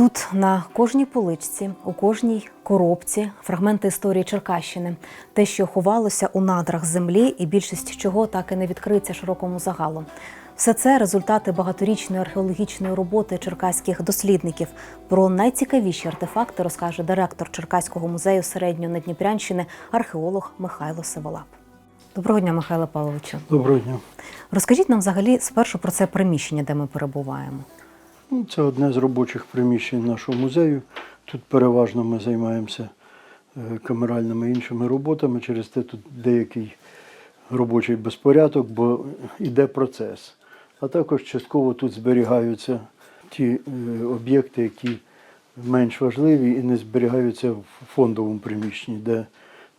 Тут на кожній поличці, у кожній коробці фрагменти історії Черкащини, те, що ховалося у надрах землі, і більшість чого так і не відкриється широкому загалу. Все це результати багаторічної археологічної роботи черкаських дослідників. Про найцікавіші артефакти розкаже директор Черкаського музею середньої Надніпрянщини, археолог Михайло Сиволап. Доброго дня, Михайло Павловичу. Доброго дня. Розкажіть нам взагалі спершу про це приміщення, де ми перебуваємо. Ну, Це одне з робочих приміщень нашого музею. Тут переважно ми займаємося е, камеральними іншими роботами. Через те тут деякий робочий безпорядок, бо йде процес. А також частково тут зберігаються ті е, об'єкти, які менш важливі і не зберігаються в фондовому приміщенні, де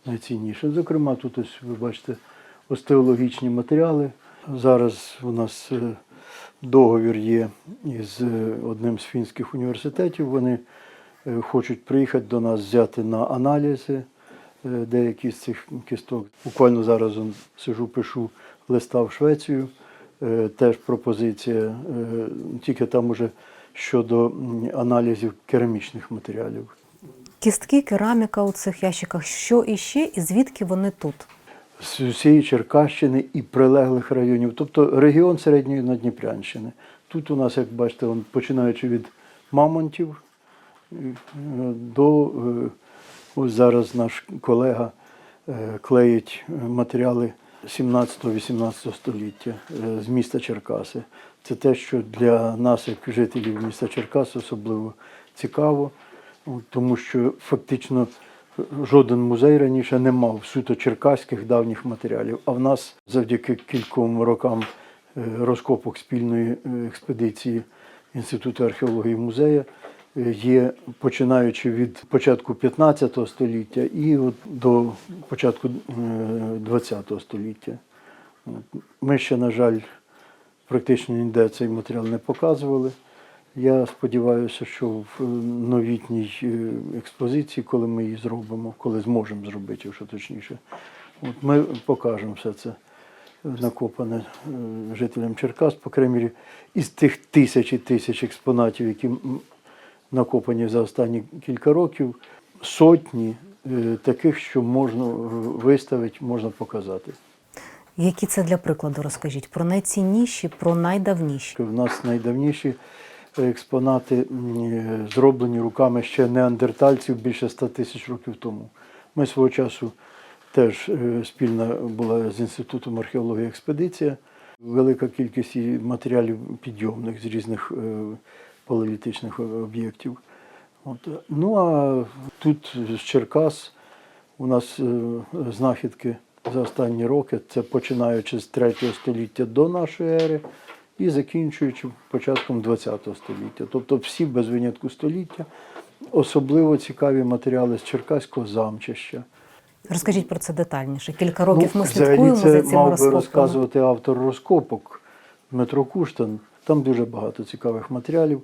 найцінніше. Зокрема, тут ось ви бачите остеологічні матеріали. Зараз у нас е, договір є із е, одним з фінських університетів. Вони е, хочуть приїхати до нас взяти на аналізи е, деякі з цих кісток. Буквально зараз сижу, пишу листа в Швецію. Теж пропозиція, тільки там уже щодо аналізів керамічних матеріалів. Кістки, кераміка у цих ящиках. Що іще і звідки вони тут? З усієї Черкащини і прилеглих районів, тобто регіон середньої Надніпрянщини. Тут у нас, як бачите, починаючи від Мамонтів е, до е, ось зараз наш колега е, клеїть матеріали 17-18 століття з міста Черкаси. Це те, що для нас, як жителів міста Черкас, особливо цікаво, тому що фактично жоден музей раніше не мав суто черкаських давніх матеріалів. А в нас завдяки кільком рокам е, розкопок спільної е, експедиції Інституту археології музею е, є починаючи від початку 15 століття і от до початку е, 20 століття. Ми ще, на жаль, практично ніде цей матеріал не показували. Я сподіваюся, що в е, новітній е, експозиції, коли ми її зробимо, коли зможемо зробити, якщо точніше, от ми покажемо все це накопане е, жителям Черкас, по крайній мірі, із тих тисяч і тисяч експонатів, які накопані за останні кілька років, сотні таких, що можна виставити, можна показати. Які це для прикладу розкажіть? Про найцінніші, про найдавніші. У нас найдавніші експонати е, зроблені руками ще неандертальців більше 100 тисяч років тому. Ми свого часу теж е, спільна була з Інститутом археології експедиція. Велика кількість матеріалів підйомних з різних е, палеолітичних об'єктів. От. Ну а тут з Черкас у нас знахідки за останні роки, це починаючи з 3 століття до нашої ери і закінчуючи початком ХХ століття. Тобто всі без винятку століття, особливо цікаві матеріали з Черкаського замчища. Розкажіть про це детальніше. Кілька років ми Ну, взагалі слідкуємо це за цими мав би розказувати автор розкопок Дмитро Куштан. Там дуже багато цікавих матеріалів.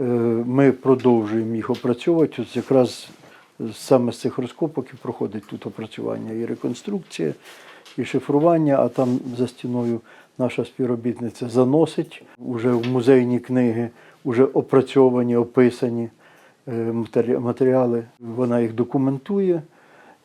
Е, Ми продовжуємо їх опрацьовувати. Ось якраз саме з цих розкопок і проходить тут опрацювання і реконструкція, і шифрування, а там за стіною наша співробітниця заносить уже в музейні книги, вже опрацьовані, описані е, матеріали. Вона їх документує.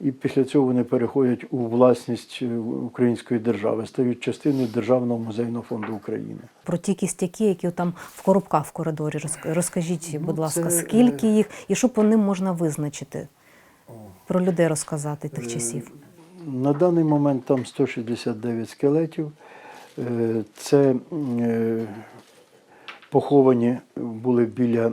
І після цього вони переходять у власність е, української держави, стають частиною Державного музейного фонду України. Про ті кістяки, які там в коробках в коридорі. Розкажіть, будь Ну, ласка, це, скільки е, їх і що по ним можна визначити? Про людей розказати тих часів. На даний момент там 169 скелетів. Е, Це е, поховані були біля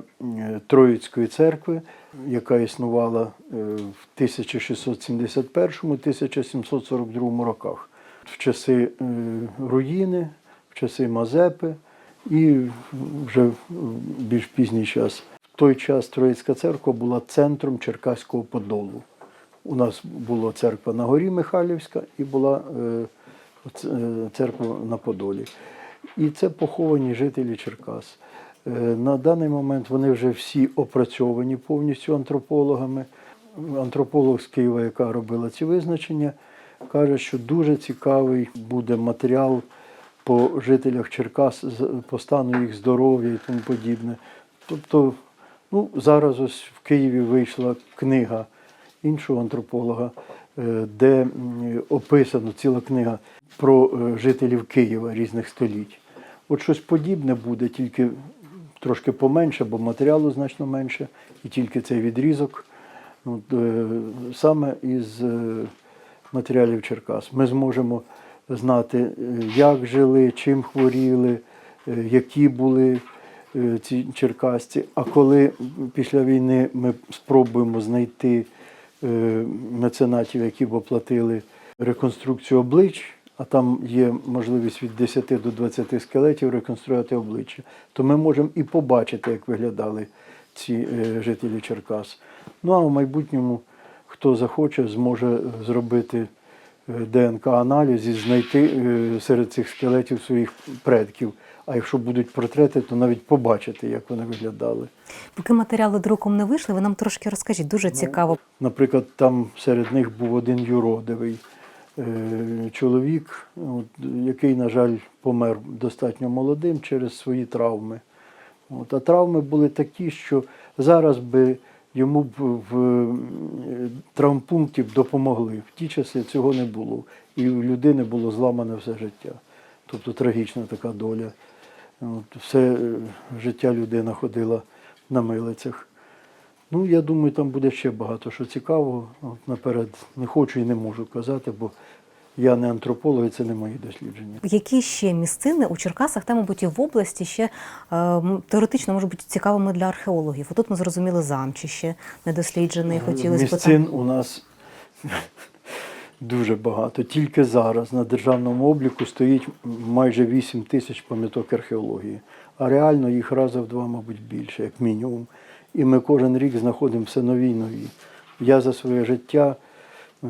Троїцької церкви, яка існувала е, в 1671-1742 роках. В часи е, руїни, в часи Мазепи і вже в більш пізній час. В той час Троїцька церква була центром Черкаського Подолу. У нас була церква на горі Михайлівська і була е, ц- церква на Подолі. І це поховані жителі Черкас. Е, На даний момент вони вже всі опрацьовані повністю антропологами. Антрополог з Києва, яка робила ці визначення, каже, що дуже цікавий буде матеріал по жителях Черкас, по стану їх здоров'я і тому подібне. Тобто Ну, зараз ось в Києві вийшла книга іншого антрополога, де м, описано ціла книга про е, жителів Києва різних століть. От щось подібне буде, тільки трошки поменше, бо матеріалу значно менше, і тільки цей відрізок. От, е, саме із е, матеріалів Черкас. Ми зможемо знати, е, як жили, чим хворіли, е, які були е, ці черкасці. А коли після війни ми спробуємо знайти е, меценатів, які б оплатили реконструкцію облич, а там є можливість від 10 до 20 скелетів реконструювати обличчя, то ми можемо і побачити, як виглядали ці е, жителі Черкас. Ну а в майбутньому, хто захоче, зможе зробити е, ДНК-аналіз і знайти е, серед цих скелетів своїх предків. А якщо будуть портрети, то навіть побачити, як вони виглядали. Поки матеріали друком не вийшли, ви нам трошки розкажіть. Дуже цікаво. Наприклад, там серед них був один юродивий е, чоловік, от, який, на жаль, помер достатньо молодим через свої травми. От, а травми були такі, що зараз би йому б в е, травмпункті б допомогли. В ті часи цього не було. І у людини було зламане все життя. Тобто трагічна така доля. От, все е, життя людина ходила на милицях. Ну, я думаю, там буде ще багато що цікавого. От наперед не хочу і не можу казати, бо я не антрополог, і це не мої дослідження. Які ще місцини у Черкасах, та, мабуть, і в області ще е, теоретично можуть бути цікавими для археологів? Отут ми зрозуміли замчище недосліджене, і хотілося б. Місцин у нас дуже багато. Тільки зараз на державному обліку стоїть майже 8 тисяч пам'яток археології, а реально їх раза в два, мабуть, більше, як мінімум. І ми кожен рік знаходимо все нові й нові. Я за своє життя е,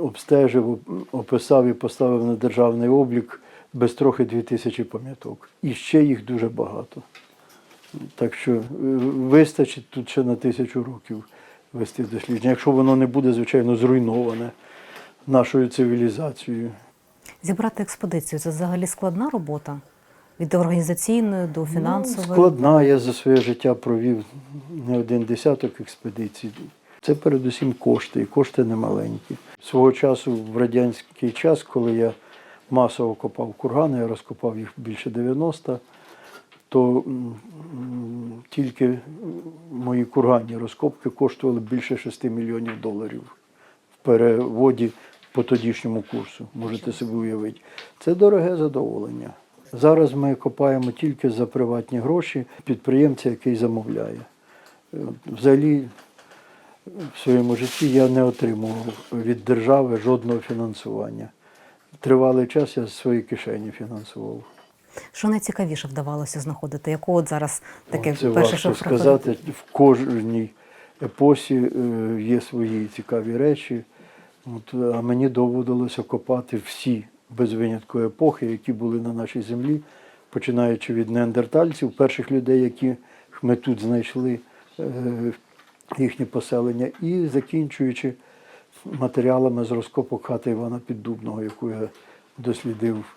обстежив, описав і поставив на державний облік без трохи 2 тисячі пам'яток. І ще їх дуже багато. Так що е, вистачить тут ще на тисячу років вести дослідження, якщо воно не буде, звичайно, зруйноване нашою цивілізацією. Зібрати експедицію це взагалі складна робота від організаційної до фінансової. Ну, складна, я за своє життя провів не один десяток експедицій. Це передусім кошти, і кошти немаленькі. Свого часу, в радянський час, коли я масово копав кургани, я розкопав їх більше 90, то тільки мої курганні розкопки коштували більше 6 мільйонів доларів в переводі по тодішньому курсу. Можете собі уявити. Це дороге задоволення. Зараз ми копаємо тільки за приватні гроші підприємця, який замовляє. Е, Взагалі, в своєму житті я не отримував від держави жодного фінансування. Тривалий час я з своєї кишені фінансував. Що найцікавіше вдавалося знаходити? Яку от зараз таке Це перше, важко що сказати. В кожній епосі е, є свої цікаві речі. От, а мені доводилося копати всі без винятку епохи, які були на нашій землі, починаючи від неандертальців, перших людей, яких ми тут знайшли е, їхнє поселення, і закінчуючи матеріалами з розкопок хати Івана Піддубного, яку я дослідив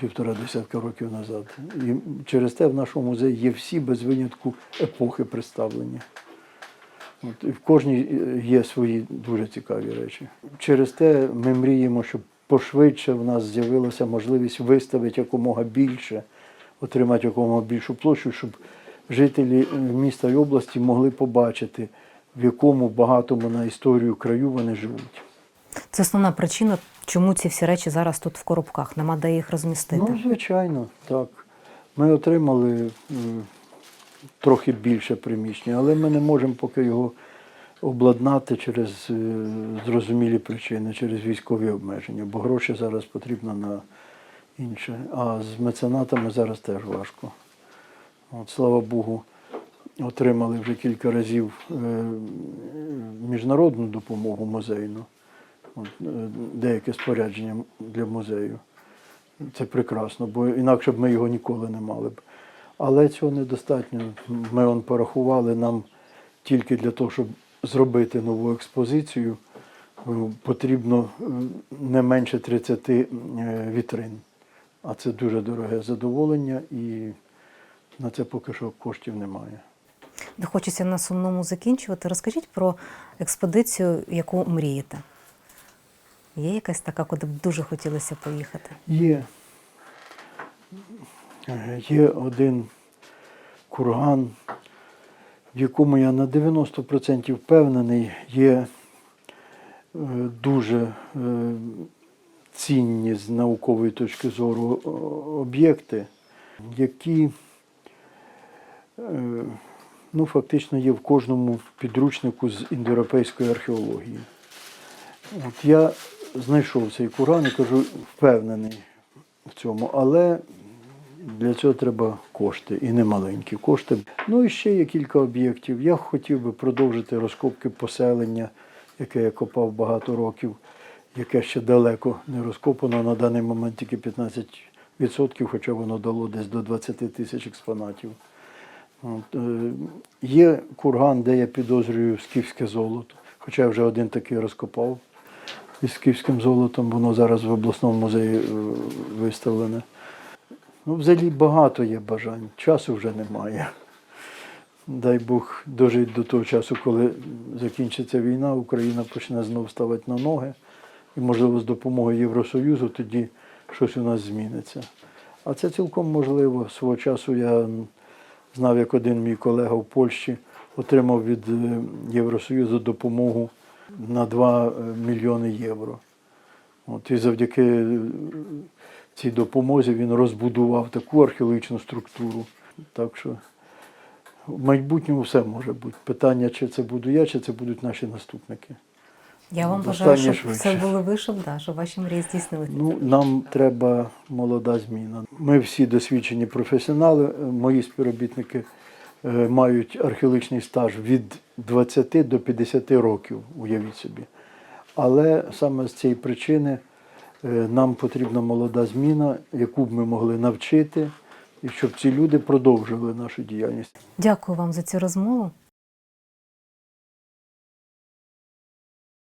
півтора десятка років назад. І через те в нашому музеї є всі без винятку епохи представлення. От, і в кожній е, є свої дуже цікаві речі. Через те ми мріємо, щоб пошвидше в нас з'явилася можливість виставити якомога більше, отримати якомога більшу площу, щоб жителі е, міста і області могли побачити, в якому багатому на історію краю вони живуть. Це основна причина, чому ці всі речі зараз тут в коробках. Нема де їх розмістити. Ну, звичайно, так. Ми отримали е, трохи більше приміщення, але ми не можемо поки його обладнати через е, зрозумілі причини, через військові обмеження, бо гроші зараз потрібно на інше. А з меценатами зараз теж важко. От, слава Богу, отримали вже кілька разів е, міжнародну допомогу музейну, От, е, деяке спорядження для музею. Це прекрасно, бо інакше б ми його ніколи не мали б. Але цього недостатньо. Ми он порахували нам тільки для того, щоб зробити нову експозицію, е, потрібно е, не менше 30 е, вітрин. А це дуже дороге задоволення і на це поки що коштів немає. Не хочеться на сумному закінчувати. Розкажіть про експедицію, яку мрієте. Є якась така, куди б дуже хотілося поїхати? Є. Е, Є один курган, в якому я на 90% впевнений, є е, дуже е, цінні з наукової точки зору об'єкти, які ну, фактично є в кожному підручнику з індоєвропейської археології. От я знайшов цей курган і кажу, впевнений в цьому, але для цього треба кошти і немаленькі кошти. Ну і ще є кілька об'єктів. Я хотів би продовжити розкопки поселення, яке я копав багато років, яке ще далеко не розкопано. На даний момент тільки 15%, хоча воно дало десь до 20 тисяч експонатів. От, е, є курган, де я підозрюю скіфське золото, хоча я вже один такий розкопав із скіфським золотом, воно зараз в обласному музеї е, виставлене. Ну, взагалі багато є бажань, часу вже немає. Дай Бог дожити до того часу, коли закінчиться війна, Україна почне знов ставати на ноги. І, можливо, з допомогою Євросоюзу тоді щось у нас зміниться. А це цілком можливо. Свого часу я знав, як один мій колега в Польщі отримав від е, Євросоюзу допомогу на 2 мільйони євро. От, і завдяки е, цій допомозі він розбудував таку археологічну структуру. Так що в майбутньому все може бути. Питання, чи це буду я, чи це будуть наші наступники. Я вам бажаю, щоб швидше. все було ви, щоб, да, щоб ваші мрії здійснилися. Ну, нам треба молода зміна. Ми всі досвідчені професіонали. Мої співробітники е, мають археологічний стаж від 20 до 50 років, уявіть собі. Але саме з цієї причини е, нам потрібна молода зміна, яку б ми могли навчити, і щоб ці люди продовжили нашу діяльність. Дякую вам за цю розмову.